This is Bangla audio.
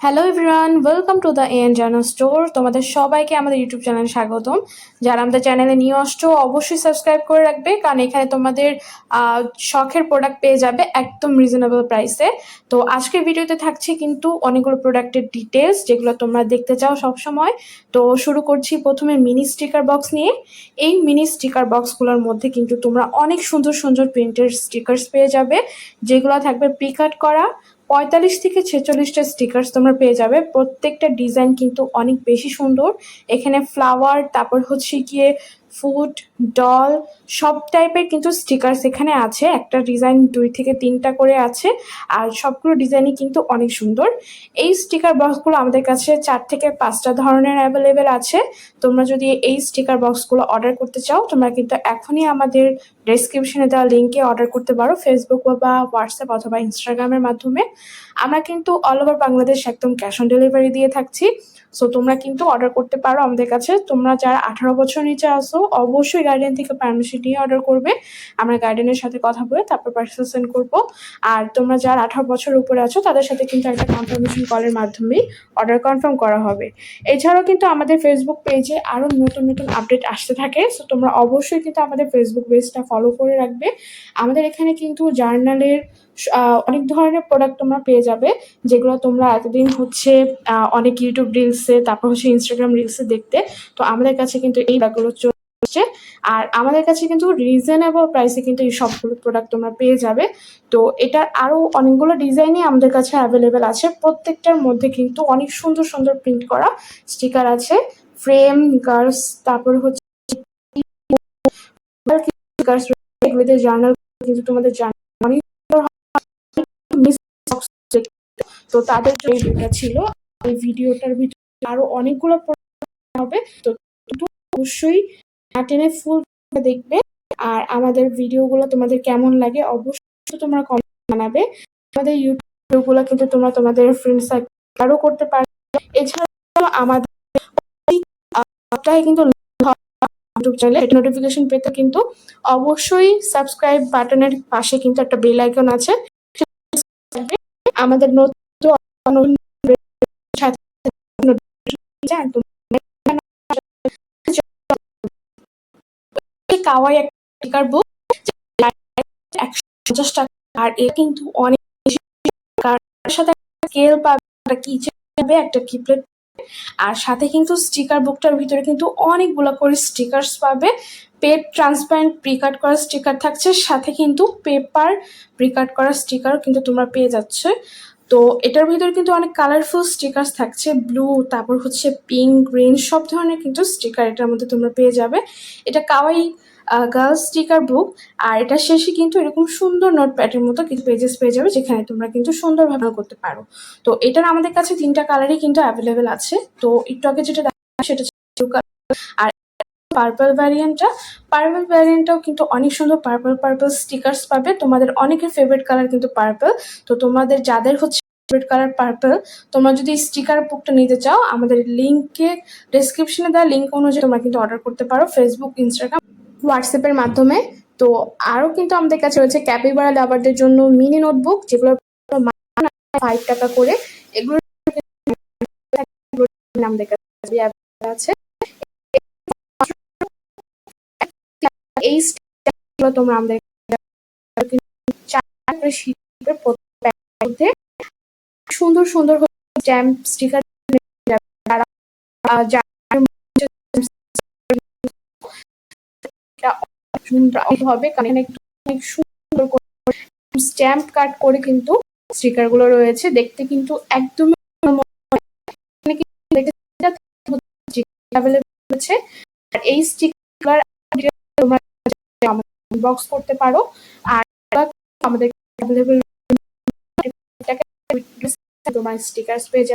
Hello everyone welcome to the N journal store তোমাদের সবাইকে আমাদের ইউটিউব চ্যানেলে স্বাগতম। যারা আমাদের চ্যানেলে নিয়ে আসছো, অবশ্যই সাবস্ক্রাইব করে রাখবে, কারণ এখানে তোমাদের শখের প্রোডাক্ট পেয়ে যাবে একদম রিজনেবল প্রাইসে তো আজকের ভিডিওতে থাকছে কিন্তু অনেকগুলো প্রোডাক্টের ডিটেলস যেগুলো তোমরা দেখতে চাও সবসময়। তো শুরু করছি প্রথমে মিনি স্টিকার বক্স নিয়ে। এই মিনি স্টিকার বক্সগুলোর মধ্যে কিন্তু তোমরা অনেক সুন্দর সুন্দর প্রিন্টের স্টিকার্স পেয়ে যাবে, যেগুলো থাকবে প্রিকাট করা। পঁয়তাল্লিশ থেকে ছেচল্লিশটা স্টিকার্স তোমরা পেয়ে যাবে। প্রত্যেকটা ডিজাইন কিন্তু অনেক বেশি সুন্দর। এখানে ফ্লাওয়ার তারপর হচ্ছে গিয়ে ফুড ডল সব টাইপের কিন্তু স্টিকার্স এখানে আছে। একটা ডিজাইন দুই থেকে তিনটা করে আছে। আর সবগুলো ডিজাইনই কিন্তু অনেক সুন্দর। এই স্টিকার বক্সগুলো আমাদের কাছে চার থেকে পাঁচটা ধরনের অ্যাভেলেবেল আছে। তোমরা যদি এই স্টিকার বক্সগুলো অর্ডার করতে চাও, তোমরা কিন্তু এখনই আমাদের ডেসক্রিপশনে দেওয়া লিঙ্কে অর্ডার করতে পারো ফেসবুক বা হোয়াটসঅ্যাপ অথবা ইনস্টাগ্রামের মাধ্যমে। আমরা কিন্তু অল ওভার বাংলাদেশ একদম ক্যাশ অন ডেলিভারি দিয়ে থাকছি। সো তোমরা কিন্তু অর্ডার করতে পারো আমাদের কাছে। তোমরা যারা আঠারো বছর নিচে আসো অবশ্যই গার্ডেন থেকে পারমিশন নিয়ে অর্ডার করবে। আমরা গার্ডেনের সাথে কথা বলে তারপর পার্সেল সেন্ড করব। আর তোমরা যারা আঠারো বছর উপরে আছো, তাদের সাথে কিন্তু একটা কনফার্মেশন কলের মাধ্যমেই অর্ডার কনফার্ম করা হবে। এছাড়াও কিন্তু আমাদের ফেসবুক পেজে আরও নতুন নতুন আপডেট আসতে থাকে। সো তোমরা অবশ্যই কিন্তু আমাদের ফেসবুক পেজটা ফলো করে রাখবে। আমাদের এখানে কিন্তু জার্নালের অনেক ধরনের প্রোডাক্ট তোমরা পেয়ে যাবে। যেগুলো তোমরা এতদিন হচ্ছে অনেক ইউটিউব রিলসে তারপর হচ্ছে ইনস্টাগ্রাম রিলসে দেখতে। তো আমাদের কাছে কিন্তু এই ব্যাগগুলো চলছে আর আমাদের কাছে কিন্তু রিজনেবল প্রাইসে কিন্তু এই সবগুলো প্রোডাক্ট তোমরা পেয়ে যাবে। তো এটার আরও অনেকগুলো ডিজাইনই আমাদের কাছে অ্যাভেলেবেল আছে। প্রত্যেকটার মধ্যে কিন্তু অনেক সুন্দর সুন্দর প্রিন্ট করা স্টিকার আছে। ফ্রেম গার্লস তারপর হচ্ছে জার্নাল কিন্তু তোমাদের। তো তাদের ভিডিওটা ছিল। এই ভিডিওটার ভিতরে আরও অনেকগুলো হবে। তো অবশ্যই টেনে ফুল দেখবে। আর আমাদের ভিডিওগুলো তোমাদের কেমন লাগে অবশ্যই তোমরা কমেন্ট জানাবে। আমাদের ইউটিউবগুলো কিন্তু তোমরা তোমাদের ফ্রেন্ড সার্কেলও করতে পারবে এছাড়াও আমাদের সপ্তাহে কিন্তু ইউটিউব চ্যানেলে নোটিফিকেশন পেতে কিন্তু অবশ্যই সাবস্ক্রাইব বাটনের পাশে কিন্তু একটা বেল আইকন আছে। আমাদের নতুন কাওয়াই একটা স্টিকার বুক একশো পঞ্চাশ টাকা। আর এ কিন্তু অনেক সাথে স্কেল পাবে, একটা কিচেন পাবে একটা কিপ্লেট আর সাথে কিন্তু স্টিকার বুকটার ভিতরে কিন্তু অনেকগুলো করে স্টিকার্স পাবে। পেপ ট্রান্সপারেন্ট প্রিকাট করা স্টিকার থাকছে, সাথে কিন্তু পেপার প্রিকাট করা স্টিকারও কিন্তু তোমরা পেয়ে যাচ্ছে। তো এটার ভিতরে কিন্তু অনেক কালারফুল স্টিকার্স থাকছে ব্লু তারপর হচ্ছে পিঙ্ক গ্রিন সব ধরনের কিন্তু স্টিকার এটার মধ্যে তোমরা পেয়ে যাবে। এটা কাওয়াই গার্লস স্টিকার বুক আর এটা শেষে কিন্তু এরকম সুন্দর নোট প্যাডের মতো কিছু পেজেস পেয়ে যাবে যেখানে তোমরা কিন্তু সুন্দরভাবে করতে পারো। তো এটার আমাদের কাছে তিনটা কালারই কিন্তু অ্যাভেলেবেল আছে। তো একটু আগে যেটা সেটা আর পার্পল ভ্যারিয়েন্টটা পার্পল ভ্যারিয়েন্টটাও কিন্তু অনেক সুন্দর পার্পল পার্পল স্টিকার্স পাবে। তোমাদের অনেকের ফেভারিট কালার কিন্তু পার্পল তো তোমাদের যাদের হচ্ছে ফেভারিট কালার পার্পল তোমরা যদি স্টিকার বুকটা নিতে চাও, আমাদের লিঙ্কে ডেসক্রিপশনে দেওয়া লিঙ্ক অনুযায়ী তোমরা কিন্তু অর্ডার করতে পারো। ফেসবুক ইনস্টাগ্রাম হোয়াটসঅ্যাপের মাধ্যমে। তো আরও কিন্তু আমাদের কাছে রয়েছে ক্যাপিবারা লাভারদের জন্য মিনি নোটবুক যেগুলো ফাইভ টাকা করে। এগুলো আমাদের কাছে তোমরা আমাদের সুন্দর সুন্দর স্ট্যাম্প স্টিকার যারা হবে, কারণ এখানে অনেক সুন্দর স্ট্যাম্প কাট করে কিন্তু স্টিকারগুলো রয়েছে। দেখতে কিন্তু available রয়েছে। আর এই স্টিকার তোমরা বক্স করতে পারো। আর আমাদের অ্যাভেলেবল তোমার স্টিকার পেয়ে